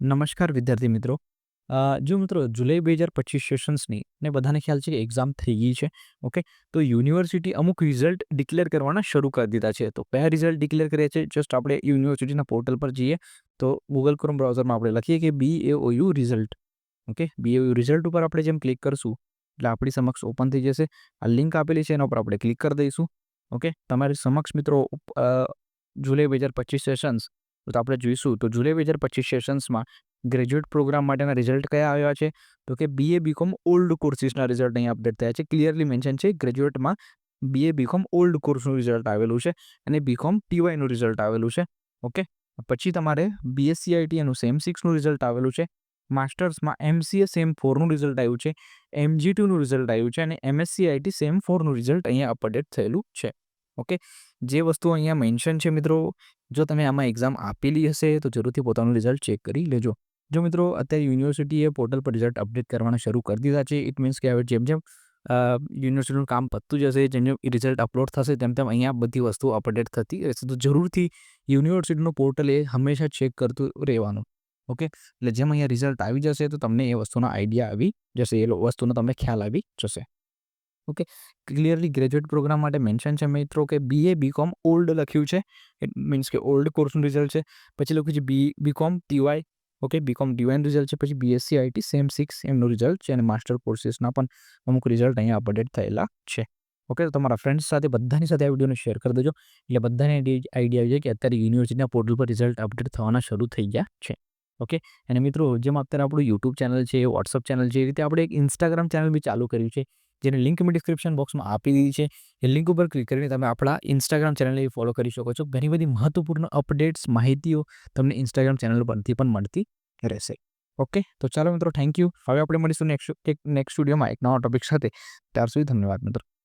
નમસ્કાર વિદ્યાર્થી મિત્રો. જો મિત્રો જુલાઈ બે હજાર પચીસ સેશન્સની ને બધાને ખ્યાલ છે કે એક્ઝામ થઈ ગઈ છે, ઓકે? તો યુનિવર્સિટી અમુક રિઝલ્ટ ડિક્લેર કરવાના શરૂ કરી દીધા છે. તો કયા રિઝલ્ટ ડિક્લેર કર્યા છે? જસ્ટ આપણે યુનિવર્સિટીના પોર્ટલ પર જઈએ. તો ગૂગલ ક્રોમ બ્રાઉઝરમાં આપણે લખીએ કે B A U result okay? B A result ઉપર આપણે જેમ ક્લિક કરશું, એટલે આપણી સમક્ષ ઓપન થઈ જશે. આ લિંક આપેલી છે, એના ઉપર આપણે ક્લિક કરી દઈશું, ઓકે? તમારી સમક્ષ મિત્રો જુલાઈ બે હજાર પચીસ સેશન્સ તો આપણે જોઈશું. તો જુલાઈ બે હજાર પચીસ સેશન્સમાં ગ્રેજ્યુએટ પ્રોગ્રામ માટેના રિઝલ્ટ કયા આવ્યા છે? તો કે બીએ બીકોમ ઓલ્ડ કોર્સીસના રિઝલ્ટ અહીં અપડેટ થયા છે. ક્લિયરલી મેન્શન છે ગ્રેજ્યુએટમાં બીએ બીકોમ ઓલ્ડ કોર્સનું રિઝલ્ટ આવેલું છે અને બીકોમ ટીવાયનું રિઝલ્ટ આવેલું છે. ઓકે? પછી તમારે બીએસસી આઈટી એનું સેમ સિક્સનું રિઝલ્ટ આવેલું છે. માસ્ટર્સમાં એમસીએ સેમ ફોરનું રિઝલ્ટ આવ્યું છે. એમજી ટુનું રિઝલ્ટ આવ્યું છે અને એમએસસી આઈટી સેમ ફોરનું રિઝલ્ટ અહીંયા અપડેટ થયેલું છે. ઓકે? જે વસ્તુ અહીંયા મેન્શન છે મિત્રો, જો તમે આમાં એક્ઝામ આપેલી હશે, તો જરૂરથી પોતાનું રિઝલ્ટ ચેક કરી લેજો. જો મિત્રો, અત્યારે યુનિવર્સિટીએ પોર્ટલ પર રિઝલ્ટ અપડેટ કરવાના શરૂ કરી દીધા છે ઇટ મીન્સ કે હવે જેમ જેમ યુનિવર્સિટીનું કામ પતતું જશે, જેમ જેમ રિઝલ્ટ અપલોડ થશે, તેમ તેમ અહીંયા બધી વસ્તુઓ અપડેટ થતી રહેશે. તો જરૂરથી યુનિવર્સિટીનું પોર્ટલ એ હંમેશા ચેક કરતું રહેવાનું, ઓકે? એટલે જેમ અહીંયા રિઝલ્ટ આવી જશે, તો તમને એ વસ્તુનો આઈડિયા આવી જશે, એ વસ્તુનો તમને ખ્યાલ આવી જશે. ઓકે? ક્લિયરલી ગ્રેજ્યુએટ પ્રોગ્રામ માટે મેન્શન છે મિત્રો કે બીએ બીકોમ ઓલ્ડ લખ્યું છે. ઇટ મીન્સ કે ઓલ્ડ કોર્સનું રિઝલ્ટ છે. પછી લખ્યું છે B BCom TY okay? BCom ડીવાયનું result છે. પછી બીએસસી આઈટી સેમ સિક્સ એમનું રિઝલ્ટ છે. અને માસ્ટર કોર્સીસના પણ અમુક રિઝલ્ટ અહીંયા અપડેટ થયેલા છે. ઓકે? તો તમારા ફ્રેન્ડ્સ સાથે, બધાની સાથે આ વિડીયોને શેર કરી દેજો. એટલે બધાને આઈડિયા આવી જાય કે અત્યારે યુનિવર્સિટીના પોર્ટલ પર રિઝલ્ટ અપડેટ થવાના શરૂ થઈ ગયા છે. ઓકે? અને મિત્રો, જેમ અત્યારે આપણું યુટ્યુબ ચેનલ છે વોટ્સઅપ ચેનલ છે, એ રીતે આપણે એક ઇન્સ્ટાગ્રામ ચેનલ બી ચાલુ કર્યું છે. જેની લિંક મેં ડિસ્ક્રિપ્શન બોક્સમાં આપી દીધી છે. એ લિંક ઉપર ક્લિક કરીને તમે આપણા ઇન્સ્ટાગ્રામ ચેનલને ફોલો કરી શકો છો. ઘણી બધી મહત્વપૂર્ણ અપડેટ્સ માહિતીઓ તમને ઇન્સ્ટાગ્રામ ચેનલ પરથી પણ મળતી રહેશે. ઓકે તો ચાલો મિત્રો થેન્ક યુ હવે આપણે મળીશું નેક્સ્ટ નેક્સ્ટ સ્ટુડિયોમાં એક નવા ટોપિક સાથે. ત્યાર સુધી ધન્યવાદ મિત્રો.